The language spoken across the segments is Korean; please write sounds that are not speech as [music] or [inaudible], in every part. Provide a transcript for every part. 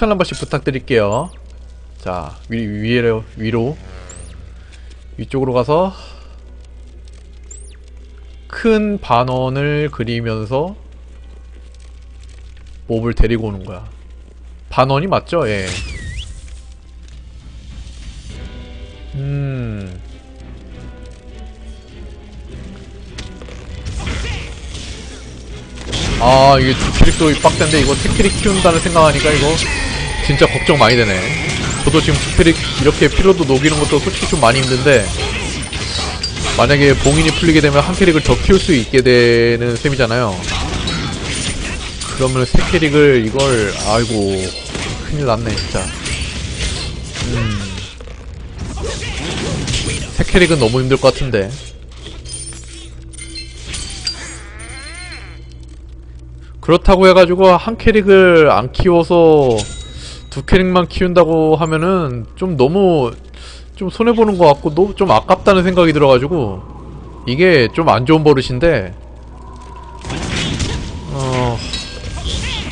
추천 한 번씩 부탁드릴게요. 자, 위, 위로, 위로. 위쪽으로 가서 큰 반원을 그리면서 몹을 데리고 오는 거야. 반원이 맞죠? 예. 음. 아, 이게 주캐릭도 빡센데 이거 테캐릭 키운다는 생각하니까 이거 진짜 걱정 많이 되네. 저도 지금 주캐릭 이렇게 피로도 녹이는 것도 솔직히 좀 많이 힘든데 만약에 봉인이 풀리게 되면 한 캐릭을 더 키울 수 있게 되는 셈이잖아요. 그러면 새 캐릭을 이걸 아이고 큰일 났네 진짜. 음. 새 캐릭은 너무 힘들 것 같은데. 그렇다고 해가지고 한 캐릭을 안 키워서 두 캐릭만 키운다고 하면은 좀 너무 좀 손해보는 것 같고 너, 좀 아깝다는 생각이 들어가지고 이게 좀 안 좋은 버릇인데 어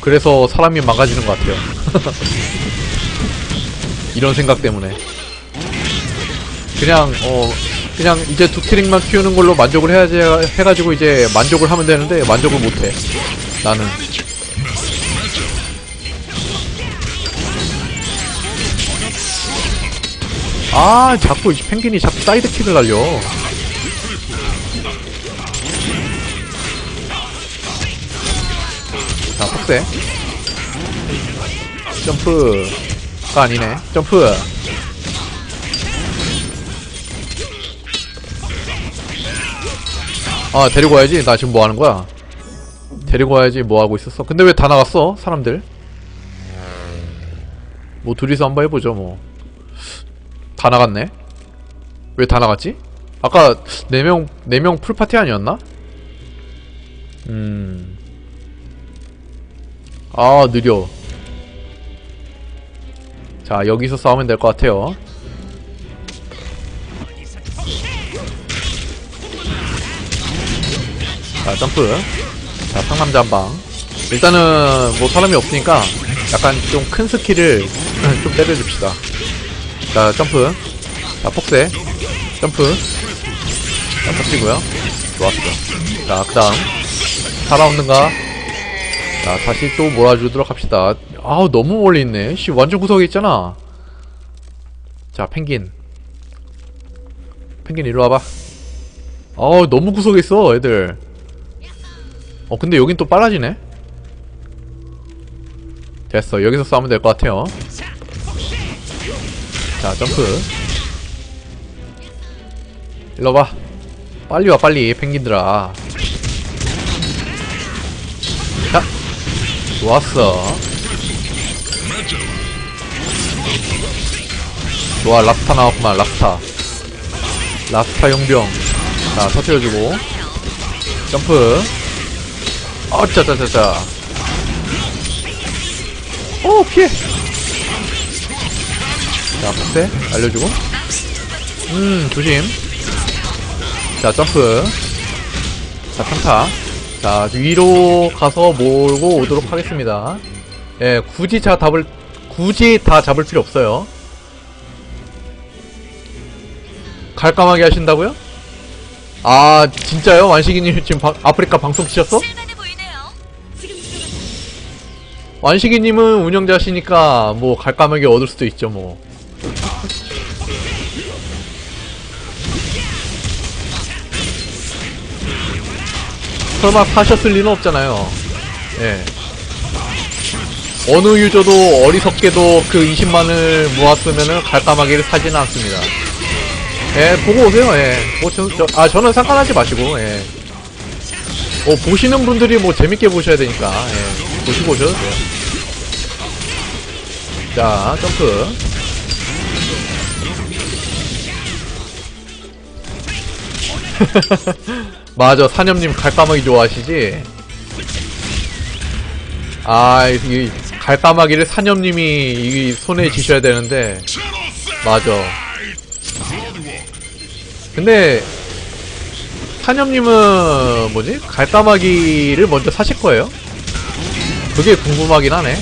그래서 사람이 망가지는 것 같아요. [laughs] 이런 생각 때문에. 그냥 어 그냥 이제 두 캐릭만 키우는 걸로 만족을 해야지 해가지고 이제 만족을 하면 되는데 만족을 못해 나는 아 자꾸 이 펭귄이 자꾸 사이드킥을 날려. 자 폭세 점프가 아니네. 점프. 아 데리고 와야지. 나 지금 뭐 하는 거야? 데리고 와야지 뭐 하고 있었어? 근데 왜 다 나갔어? 사람들? 뭐 둘이서 한번 해보죠 뭐 다 나갔네 왜 다 나갔지? 아까 4명 4명 풀파티 아니었나? 음. 아, 느려. 자, 여기서 싸우면 될 것 같아요. 자, 점프. 자, 상남자 한 방. 일단은, 뭐, 사람이 없으니까, 약간 좀 큰 스킬을 [laughs] 좀 때려줍시다. 자, 점프. 자, 폭세. 점프. 자, 터치고요 좋았어. 자, 그 다음. 살아오는가? 자, 다시 또 몰아주도록 합시다. 아우, 너무 멀리 있네. 씨, 완전 구석에 있잖아. 자, 펭귄. 펭귄 이리 와봐. 아우, 너무 구석에 있어, 애들. 어, 근데 여긴 또 빨라지네? 됐어. 여기서 싸우면 될 것 같아요. 자, 점프. 일로 와. 빨리 와, 빨리, 펭귄들아. 자, 좋았어. 좋아, 랍스타 나왔구만, 랍스타. 랍스타 용병. 자, 터트려주고. 점프. 어짜짜짜짜. 오, 피해! 자, 폭세 알려주고. 음, 조심. 자, 점프. 자, 평타. 자, 위로 가서 몰고 오도록 하겠습니다. 예, 굳이 자 답을, 굳이 다 잡을 필요 없어요. 갈감하게 하신다고요? 아, 진짜요? 완식이님 지금 방- 아프리카 방송 키셨어? 완식이님은 운영자시니까 뭐 갈감하게 얻을 수도 있죠 뭐. 설마 사셨을 리는 없잖아요. 예. 어느 유저도 어리석게도 그 20만을 모았으면은 갈까마귀를 사지는 않습니다. 예, 보고 오세요, 예. 뭐, 저, 저, 아, 저는 상관하지 마시고, 예. 뭐, 보시는 분들이 뭐, 재밌게 보셔야 되니까, 예. 보시고 오셔도 돼요. 자, 점프. [laughs] 맞아 사념님 갈까마귀 좋아하시지? 아 이 갈까마귀를 사념님이 이 손에 쥐셔야 되는데 맞아 근데 사념님은 뭐지? 갈까마귀를 먼저 사실 거예요? 그게 궁금하긴 하네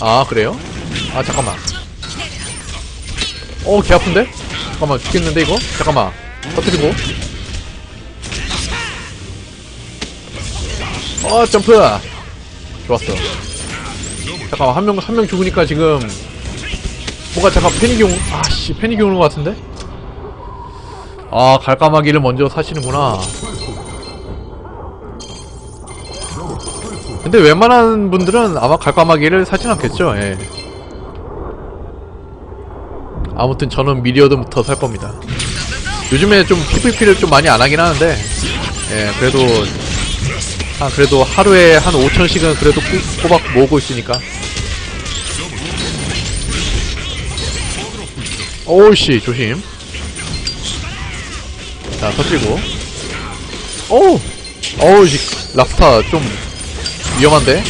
아 그래요? 아 잠깐만 어개 아픈데? 잠깐만 죽겠는데 이거? 잠깐만 터뜨리고 어 점프 좋았어 잠깐만 한 명 한 명 죽으니까 지금 뭔가 잠깐 패닉이 온 아씨 패닉이 오는 것 같은데? 아 갈까마기를 먼저 사시는구나 근데 웬만한 분들은 아마 갈까마기를 사진 않겠죠 예. 아무튼 저는 미리어드부터 살 겁니다. 요즘에 좀 PVP를 좀 많이 안 하긴 하는데 예 그래도 한 그래도 하루에 한 5천씩은 그래도 꼬- 꼬박 모으고 있으니까. 오우씨 조심. 자 터뜨리고. 오우! 어우 씨 랍스타 좀 위험한데?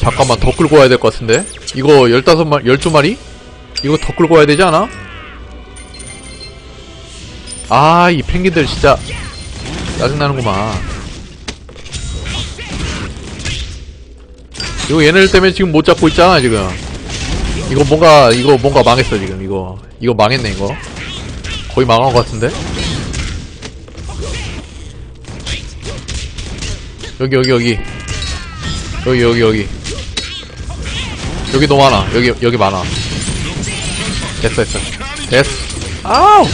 잠깐만 더 끌고 와야 될 것 같은데 이거 15마 12마리? 이거 더 끌고 와야 되지 않아? 아 이 펭귄들 진짜 짜증나는구만. 이거 얘네들 때문에 지금 못 잡고 있잖아 지금. 이거 뭔가 이거 뭔가 망했어 지금. 이거 이거 망했네 이거. 거의 망한 것 같은데? 여기 여기 여기. 여기 여기 여기 여기 너무 많아. 여기 여기 많아. 됐어 됐어. 됐어. 아우!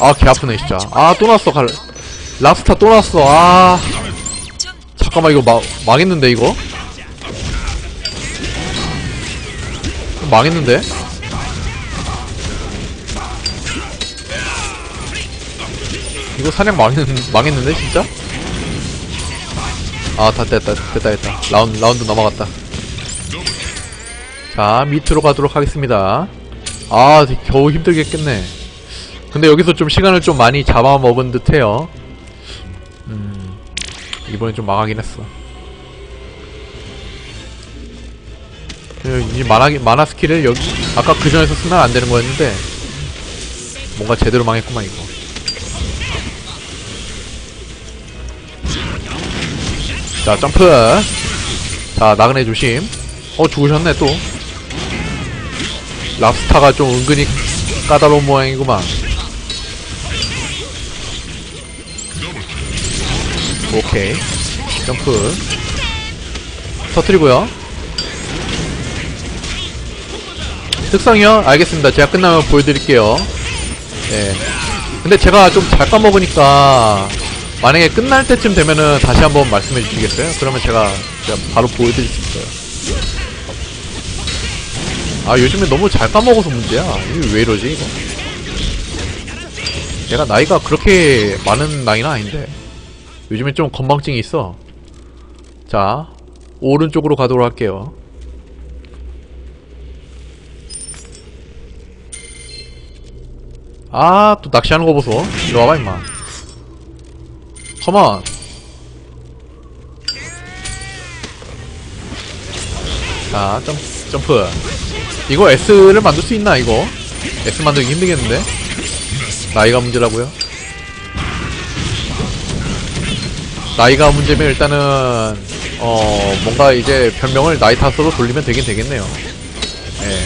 아 개 아프네 진짜. 아 또 났어 갈. 랍스타 또 났어. 아. 좀 잠깐만 이거 마, 망했는데 이거? 망했는데? 이거 사냥 망했, 망했는데 진짜? 아 다 됐다 됐다 됐다. 라운드 라운드 넘어갔다 자 밑으로 가도록 하겠습니다 아 겨우 힘들게 깼네 근데 여기서 좀 시간을 좀 많이 잡아먹은 듯해요 음 이번엔 좀 망하긴 했어 그, 이 만화, 만화 스킬을 여기, 아까 그 전에서 쓰면 안 되는 거였는데, 뭔가 제대로 망했구만, 이거. 자, 점프. 자, 나그네 조심. 어, 죽으셨네, 또. 랍스타가 좀 은근히 까다로운 모양이구만. 오케이. 점프. 터트리고요. 특성이요? 알겠습니다. 제가 끝나면 보여드릴게요. 예. 근데 제가 좀 잘 까먹으니까 만약에 끝날 때쯤 되면은 다시 한번 말씀해 주시겠어요? 그러면 제가 바로 보여드릴 수 있어요. 아 요즘에 너무 잘 까먹어서 문제야. 이게 왜 이러지 이거? 내가 나이가 그렇게 많은 나이는 아닌데 요즘에 좀 건망증이 있어. 자 오른쪽으로 가도록 할게요. 아, 또 낚시하는 거 보소. 이리 와봐, 임마. 컴온. 자, 점, 점프. 이거 S를 만들 수 있나, 이거? S 만들기 힘들겠는데? 나이가 문제라고요? 나이가 문제면 일단은, 어, 뭔가 이제 별명을 나이 탓으로 돌리면 되긴 되겠네요. 예.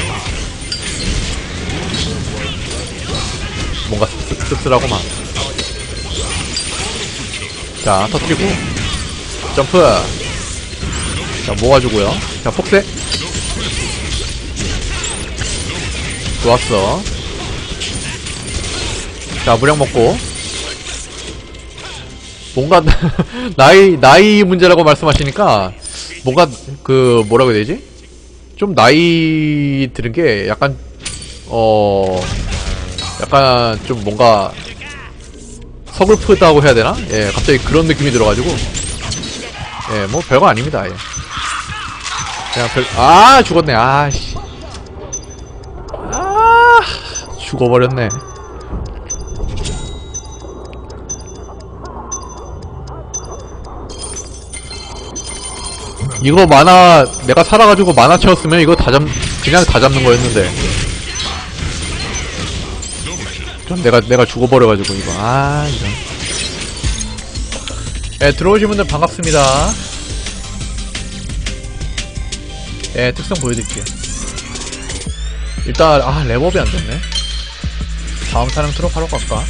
뭔가 씁- 씁쓸하고만 자 터뜨리고 점프 자 모아주고요 자 폭세 좋았어 자 무력 먹고 뭔가 [laughs] 나이 나이 문제라고 말씀하시니까 뭔가 그 뭐라고 해야 되지 좀 나이 들은 게 약간 어 약간 좀 뭔가 서글프다고 해야 되나? 예, 갑자기 그런 느낌이 들어가지고 예, 뭐 별거 아닙니다. 예. 그냥 별, 아 죽었네. 아씨, 아 죽어버렸네. 이거 만화 내가 살아가지고 만화 채웠으면 이거 다 잡, 그냥 다 잡는 거였는데. 좀 내가 내가 죽어버려가지고 이거 아 이런 예 들어오신 분들 반갑습니다 예, 특성 보여드릴게요. 일단, 아, 랩업이 안 됐네. 다음 사람 트럭하러 갈까?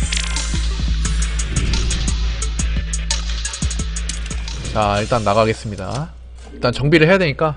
자, 일단 나가겠습니다. 일단 정비를 해야 되니까